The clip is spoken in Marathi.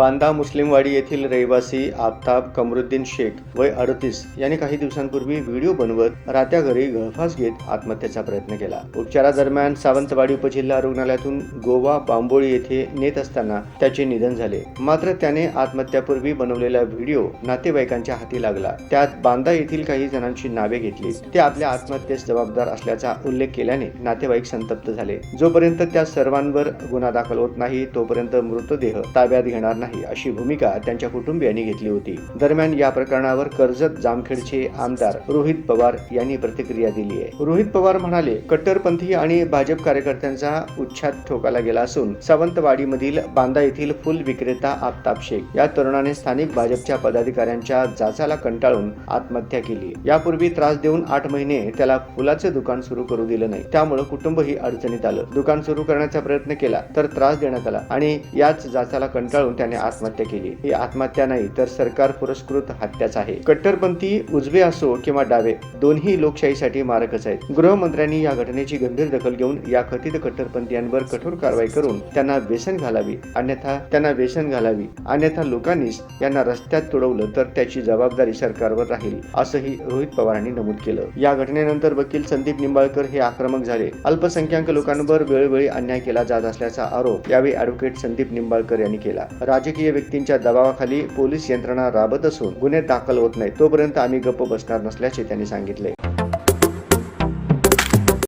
बांदा मुस्लिमवाडी येथील रहिवासी आफताब कमरुद्दीन शेख वय अडतीस यांनी काही दिवसांपूर्वी व्हिडिओ बनवत रात्या घरी गळफास घेत आत्महत्येचा प्रयत्न केला. उपचारादरम्यान सावंतवाडी उपजिल्हा रुग्णालयातून गोवा बांबोळी येथे नेत असताना त्याचे निधन झाले. मात्र त्याने आत्महत्यापूर्वी बनवलेला व्हिडिओ नातेवाईकांच्या हाती लागला. त्यात बांदा येथील काही जणांची नावे घेतली. ते आपल्या आत्महत्येस जबाबदार असल्याचा उल्लेख केल्याने नातेवाईक संतप्त झाले. जोपर्यंत त्या सर्वांवर गुन्हा दाखल होत नाही तोपर्यंत मृतदेह ताब्यात घेणार नाही. अशी भूमिका त्यांच्या कुटुंबियांनी घेतली होती. दरम्यान या प्रकरणावर कर्जत जामखेडचे आमदार रोहित पवार यांनी प्रतिक्रिया दिली आहे. रोहित पवार म्हणाले कट्टरपंथी आणि भाजप कार्यकर्त्यांचा उच्छाद ठोकाला गेला असून सावंतवाडीमधील बांदा येथील फुल विक्रेता आफताब शेख या तरुणाने स्थानिक भाजपच्या पदाधिकाऱ्यांच्या जाचाला कंटाळून आत्महत्या केली. यापूर्वी त्रास देऊन आठ महिने त्याला फुलाचे दुकान सुरू करू दिलं नाही. त्यामुळे कुटुंबही अडचणीत आलं. दुकान सुरू करण्याचा प्रयत्न केला तर त्रास देण्यात आला आणि याच जाचाला कंटाळून त्याने आत्महत्या केली. ही आत्महत्या नाही तर सरकार पुरस्कृत हत्याच आहे. कट्टरपंथी उजवे असो किंवा डावे दोन्ही लोकशाहीसाठी मारकच आहेत. गृहमंत्र्यांनी या घटनेची गंभीर दखल घेऊन या कथित कट्टरपंथीयांवर कठोर कारवाई करून त्यांना व्यसन घालावी अन्यथा त्यांना व्यसन घालावी अन्यथा लोकांनीच यांना रस्त्यात तुडवलं तर त्याची जबाबदारी सरकारवर राहील असंही रोहित पवारांनी नमूद केलं. या घटनेनंतर वकील संदीप निंबाळकर हे आक्रमक झाले. अल्पसंख्याक लोकांवर वेळोवेळी अन्याय केला जात असल्याचा आरोप यावेळी अॅडव्होकेट संदीप निंबाळकर यांनी केला. राजे राजकीय व्यक्तींच्या दबावाखाली पोलीस यंत्रणा राबत असून गुन्हे दाखल होत नाही तोपर्यंत आम्ही गप्प बसणार नसल्याचे त्यांनी सांगितले.